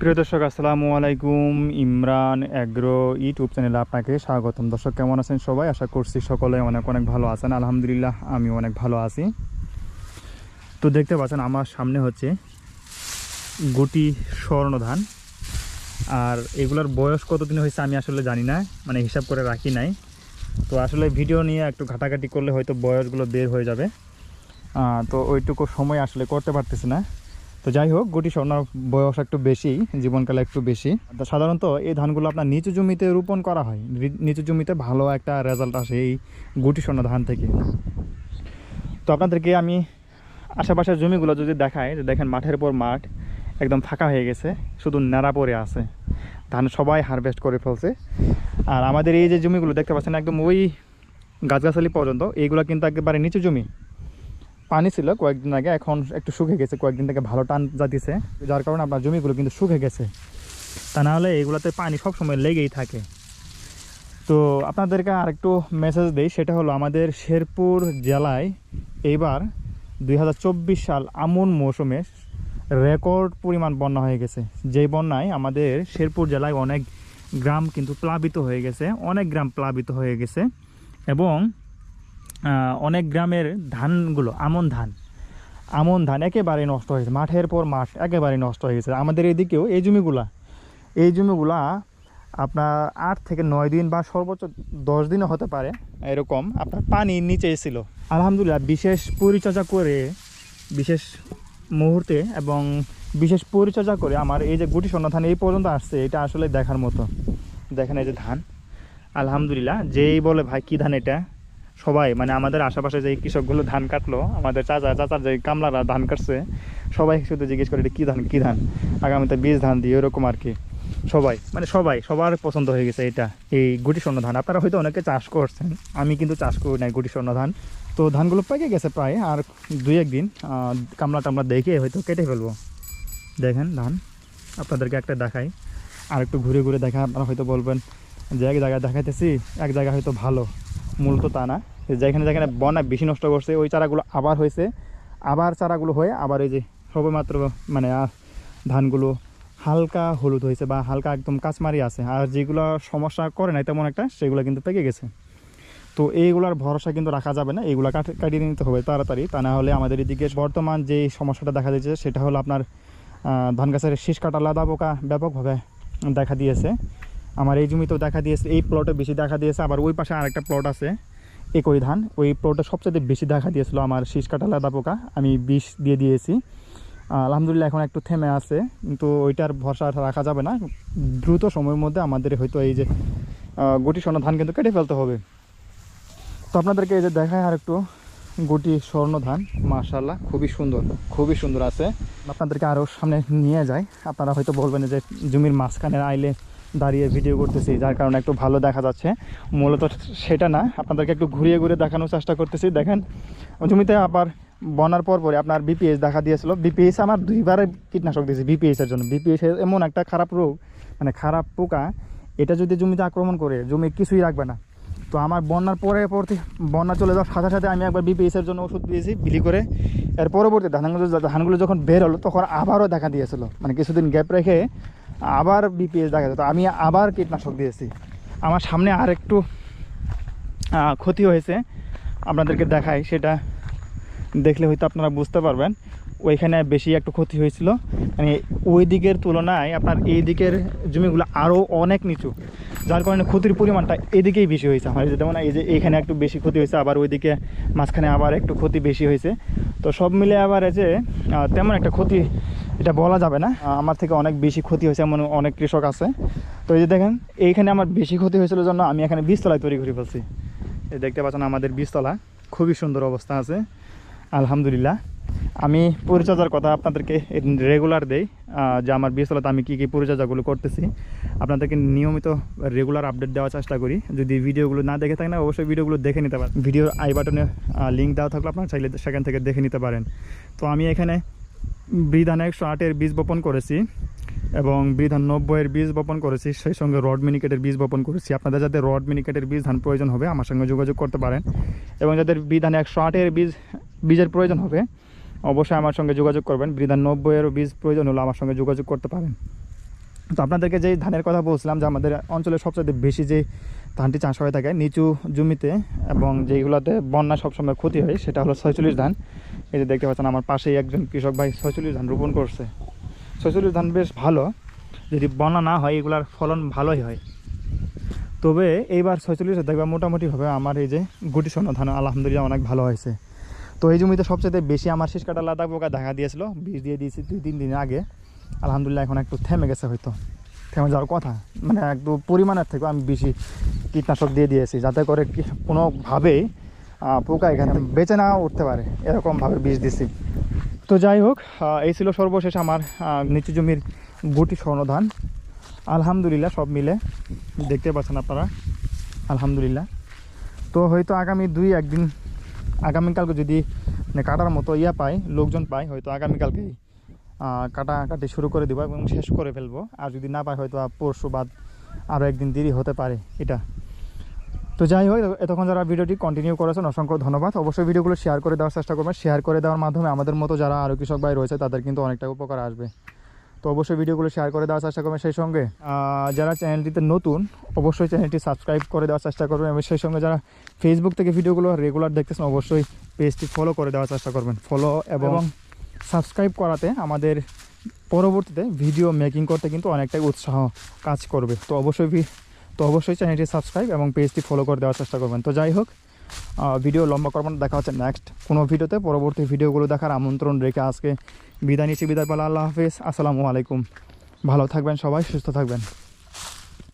প্রিয় দর্শক, আসসালামু আলাইকুম। ইমরান অ্যাগ্রো ইউটিউব চ্যানেলে আপনাকে স্বাগতম। দর্শক, কেমন আছেন সবাই? আশা করছি সকলে অনেক অনেক ভালো আছেন। আলহামদুলিল্লাহ আমি অনেক ভালো আছি। তো দেখতে পাচ্ছেন, আমার সামনে হচ্ছে গুটি স্বর্ণধান। আর এগুলোর বয়স কতদিন হয়েছে আমি আসলে জানি না মানে হিসাব করে রাখি নাই। তো আসলে ভিডিও নিয়ে একটু ঘাটাঘাটি করলে হয়তো বয়সগুলো বের হয়ে যাবে। তো ওইটুকু সময় আসলে করতে পারতেছি না। তো যাই হোক, গুটি স্বর্ণার বয়স একটু বেশি, জীবনকাল একটু বেশি। সাধারণত এই ধানগুলো আপনার নিচু জমিতে রোপণ করা হয়। নিচু জমিতে ভালো একটা রেজাল্ট আসে এই গুটি স্বর্ণ ধান থেকে। তো আপনাদেরকে আমি আশেপাশের জমিগুলো যদি দেখাই, যে দেখেন মাঠের পর মাঠ একদম ফাঁকা হয়ে গেছে, শুধু ন্যাড়া পড়ে আছে। ধান সবাই হারভেস্ট করে ফেলছে। আর আমাদের এই যে জমিগুলো দেখতে পাচ্ছেন, একদম ওই গাছগাছালি পর্যন্ত, এইগুলো কিন্তু একেবারে নিচু জমি। পানি ছিল কয়েকদিন আগে, এখন একটু শুকে গেছে, কয়েকদিন থেকে ভালো টান যাতিছে যার কারণে আপনার জমিগুলো কিন্তু শুকে গেছে। তা না হলে এগুলোতে পানি সবসময় লেগেই থাকে। তো আপনাদেরকে আরেকটু মেসেজ দিই, সেটা হলো আমাদের শেরপুর জেলায় এইবার দুই হাজার চব্বিশ সাল আমন মৌসুমে রেকর্ড পরিমাণ বন্যা হয়ে গেছে। যেই বন্যায় আমাদের শেরপুর জেলায় অনেক গ্রাম কিন্তু প্লাবিত হয়ে গেছে, অনেক গ্রাম প্লাবিত হয়ে গেছে এবং অনেক গ্রামের ধানগুলো, আমন ধান। আমন ধান একেবারে নষ্ট হয়েছে। মাঠের পর মাঠ একেবারে নষ্ট হয়ে গেছে। আমাদের এদিকেও এই জমিগুলা এই জমিগুলা আপনার আট থেকে নয় দিন বা সর্বোচ্চ দশ দিনও হতে পারে। এরকম আপনার পানি নিচে ছিল। আলহামদুলিল্লাহ, বিশেষ পরিচর্যা করে, বিশেষ মুহূর্তে এবং বিশেষ পরিচর্যা করে আমার এই যে গুটি স্বর্ণ ধান এই পর্যন্ত আসছে, এটা আসলে দেখার মতো। দেখেন এই যে ধান। আলহামদুলিল্লাহ, যেই বলে ভাই, কী ধান এটা? সবাই মানে আমাদের আশেপাশে যে কৃষকগুলো ধান কাটলো, আমাদের চাচা, চাচার যে কামলারা ধান কাটছে, সবাই শুধু জিজ্ঞেস করে, এটা কী ধান? কী ধান? আগামীতে বীজ ধান দিয়ে এরকম আর কি। সবাই মানে সবাই, সবার পছন্দ হয়ে গেছে এটা, এই গুটি স্বর্ণ ধান। আপনারা হয়তো অনেকে চাষ করছেন, আমি কিন্তু চাষ করি নাই গুটি স্বর্ণ ধান। তো ধানগুলো পেকে গেছে প্রায়, আর দুই একদিন কামলা টামলা দেখে হয়তো কেটে ফেলব। দেখেন ধান, আপনাদেরকে একটা দেখাই। আর একটু ঘুরে ঘুরে দেখা, আপনারা হয়তো বলবেন যে, এক জায়গায় দেখাইতেছি, এক জায়গায় হয়তো ভালো। মূলত তা না। যেখানে যেখানে বন্যা বেশি নষ্ট করছে, ওই চারাগুলো আবার হয়েছে। আবার চারাগুলো হয়ে আবার এই যে সবেমাত্র মানে ধানগুলো হালকা হলুদ হয়েছে বা হালকা একদম কাঁচমারি আছে। আর যেগুলো সমস্যা করে নাই তেমন একটা, সেগুলো কিন্তু পেকে গেছে। তো এইগুলোর ভরসা কিন্তু রাখা যাবে না, এইগুলো কাট, কাটিয়ে নিতে হবে তাড়াতাড়ি। তা না হলে আমাদের এদিকে বর্তমান যে সমস্যাটা দেখা দিয়েছে, সেটা হলো আপনার ধান গাছের শীষ কাটা লাদা পোকা ব্যাপকভাবে দেখা দিয়েছে। আমার এই জমিতেও দেখা দিয়েছে, এই প্লটে বেশি দেখা দিয়েছে, আবার ওই পাশে আরেকটা প্লট আছে, একই ধান। ওই প্লটে সবচেয়ে বেশি দেখা দিয়েছিল আমার শীষ কাটা লাদা পোকা, আমি বিষ দিয়ে দিয়েছি। আলহামদুলিল্লাহ এখন একটু থেমে আছে, কিন্তু ওইটার ভরসা রাখা যাবে না। দ্রুত সময়ের মধ্যে আমাদের হয়তো এই যে গুটি স্বর্ণ ধান কিন্তু কেটে ফেলতে হবে। তো আপনাদেরকে এই যে দেখায় আর একটু, গুটি স্বর্ণ ধান মার্শাল্লাহ খুবই সুন্দর খুবই সুন্দর আছে। আপনাদেরকে আরও সামনে নিয়ে যায় আপনারা হয়তো বলবেন যে জমির মাঝখানে আইলে দাঁড়িয়ে ভিডিও করতেছি, যার কারণে একটু ভালো দেখা যাচ্ছে। মূলত সেটা না, আপনাদেরকে একটু ঘুরিয়ে ঘুরিয়ে দেখানোর চেষ্টা করতেছি। দেখেন জমিতে আবার বনার পর পরে আপনার বিপিএস দেখা দিয়েছিল। বিপিএস আমার দুইবারে কীটনাশক দিয়েছি বিপিএসের জন্য। বিপিএস এমন একটা খারাপ রোগ মানে খারাপ পোকা, এটা যদি জমিতে আক্রমণ করে, জমি কিছুই রাখবে না। তো আমার বন্যার পরে পরতে বন্যা চলে যাওয়ার সাথে সাথে আমি একবার বিপিএসের জন্য ওষুধ দিয়েছি, বিলি করে। এর পরবর্তী ধানগুলো ধানগুলো যখন বের হলো, তখন আবারও দেখা দিয়েছিল। মানে কিছুদিন গ্যাপ রেখে আবার বিপিএস দেখা যেত আমি আবার কীটনাশক দিয়েছি। আমার সামনে আর একটু ক্ষতি হয়েছে। আপনাদেরকে দেখাই, সেটা দেখলে হয়তো আপনারা বুঝতে পারবেন। ওইখানে বেশি একটু ক্ষতি হয়েছিল। মানে ওই দিকের তুলনায় আপনার এই দিকের জমিগুলো আরও অনেক নিচু। যার কারণে ক্ষতির পরিমাণটা এদিকেই বেশি হয়েছে আমার। যেমন এই যে এইখানে একটু বেশি ক্ষতি হয়েছে, আবার ওইদিকে মাঝখানে আবার একটু ক্ষতি বেশি হয়েছে। তো সব মিলে আবার এই যে তেমন একটা ক্ষতি এটা বলা যাবে না। আমার থেকে অনেক বেশি ক্ষতি হয়েছে এমন অনেক কৃষক আছে। তো এই যে দেখেন, এইখানে আমার বেশি ক্ষতি হয়েছিল জন্য আমি এখানে বীজতলায় তৈরি করে ফেলছি। এই দেখতে পাচ্ছেন আমাদের বীজতলা, খুবই সুন্দর অবস্থা আছে। আলহামদুলিল্লাহ। আমি পরিচর্যার কথা আপনাদেরকে রেগুলার দেই যে আমার বীজতলাতে আমি কী কী পরিচর্যাগুলো করতেছি। আপনাদেরকে নিয়মিত রেগুলার আপডেট দেওয়ার চেষ্টা করি। যদি ভিডিওগুলো না দেখে থাকেন, অবশ্যই ভিডিওগুলো দেখে নিতে পারেন। ভিডিওর আই বাটনে লিঙ্ক দেওয়া থাকলে আপনারা, চাইলে সেখান থেকে দেখে নিতে পারেন। তো আমি এখানে বিধান একশো আটের বীজ বপন করেছি এবং বিধান নব্বইয়ের বীজ বপন করেছি, সেই সঙ্গে রড মিনিকেটের বীজ বপন করেছি। আপনাদের যাদের রড মিনিকেটের বীজ ধান প্রয়োজন হবে, আমার সঙ্গে যোগাযোগ করতে পারেন। এবং যাদের বিধান একশো আটের বীজ, বীজের প্রয়োজন হবে, অবশ্যই আমার সঙ্গে যোগাযোগ করবেন। বিধান নব্বইয়েরও বীজ প্রয়োজন হলে আমার সঙ্গে যোগাযোগ করতে পারেন। তো আপনাদেরকে যেই ধানের কথা বলছিলাম, যে আমাদের অঞ্চলে সবচেয়ে বেশি যে ধানটি চাষ হয়ে থাকে, নিচু জমিতে এবং যেগুলোতে বন্যা সবসময় ক্ষতি হয়, সেটা হলো ছয়চল্লিশ ধান। এই যে দেখতে পাচ্ছেন, আমার পাশেই একজন কৃষক ভাই ছয়চল্লিশ ধান রোপণ করছে। ছয়চল্লিশ ধান বেশ ভালো, যদি বনা না হয়, এগুলার ফলন ভালোই হয়। তবে এইবার ছয়চল্লিশে দেখবা মোটামুটিভাবে আমার এই যে গুটি স্বর্ণ ধান আলহামদুলিল্লাহ অনেক ভালো হয়েছে। তো এই জমিতে সবচেয়ে বেশি আমার শেষ কাটা লাদা পোকা দেখা দিয়েছিল বীজ দিয়ে দিয়েছি দুই তিন দিন আগে। আলহামদুলিল্লাহ এখন একটু থেমে গেছে হয়তো। থেমে যাওয়ার কথা মানে একটু পরিমাণের থেকে আমি বেশি কীটনাশক দিয়ে দিয়েছি, যাতে করে কোনোভাবেই পোকা এখান বেঁচে না উঠতে পারে, এরকমভাবে বীজ দিছি। তো যাই হোক এই ছিল সর্বশেষ আমার নিচু জমির গুটি স্বর্ণ ধান আলহামদুলিল্লাহ, সব মিলে দেখতে পাচ্ছেন আপনারা। আলহামদুলিল্লাহ। তো হয়তো আগামী দুই, একদিন, আগামীকালকে যদি মানে কাটার মতো ইয়া পাই, লোকজন পাই, হয়তো আগামীকালকেই কাটাকাটি শুরু করে দেবো এবং শেষ করে ফেলব। আর যদি না পাই, হয়তো পরশু বাদ আরও একদিন দেরি হতে পারে, এটা তো যাই হোক এতক্ষণ যারা ভিডিওটি কন্টিনিউ করেছেন অসংখ্য ধন্যবাদ। অবশ্যই ভিডিওগুলো শেয়ার করে দেওয়ার চেষ্টা করবেন। শেয়ার করে দেওয়ার মাধ্যমে আমাদের মতো যারা আরও কৃষক ভাই রয়েছে তাদের কিন্তু অনেকটা উপকার আসবে। তো অবশ্যই ভিডিওগুলো শেয়ার করে দেওয়ার চেষ্টা করবেন। সেই সঙ্গে যারা চ্যানেলটিতে নতুন অবশ্যই চ্যানেলটি সাবস্ক্রাইব করে দেওয়ার চেষ্টা করবেন এবং সেই সঙ্গে যারা ফেসবুক থেকে ভিডিওগুলো রেগুলার দেখতেছেন অবশ্যই পেজটি ফলো করে দেওয়ার চেষ্টা করবেন। ফলো এবং সাবস্ক্রাইব করাতে আমাদের পরবর্তীতে ভিডিও মেকিং করতে কিন্তু অনেকটাই উৎসাহ কাজ করবে। তো অবশ্যই তো অবশ্যই চ্যানেলটি সাবস্ক্রাইব এবং পেজটি ফলো করে দেওয়ার চেষ্টা করবেন। তো যাই হোক ভিডিও লম্বা করবেন দেখা হচ্ছে নেক্সট কোনো ভিডিওতে পরবর্তী ভিডিওগুলো দেখার আমন্ত্রণ রেখে আজকে বিদায় নিচ্ছি, বিদায় পালা আল্লাহ হাফিজ। আসসালামু আলাইকুম। ভালো থাকবেন সবাই, সুস্থ থাকবেন।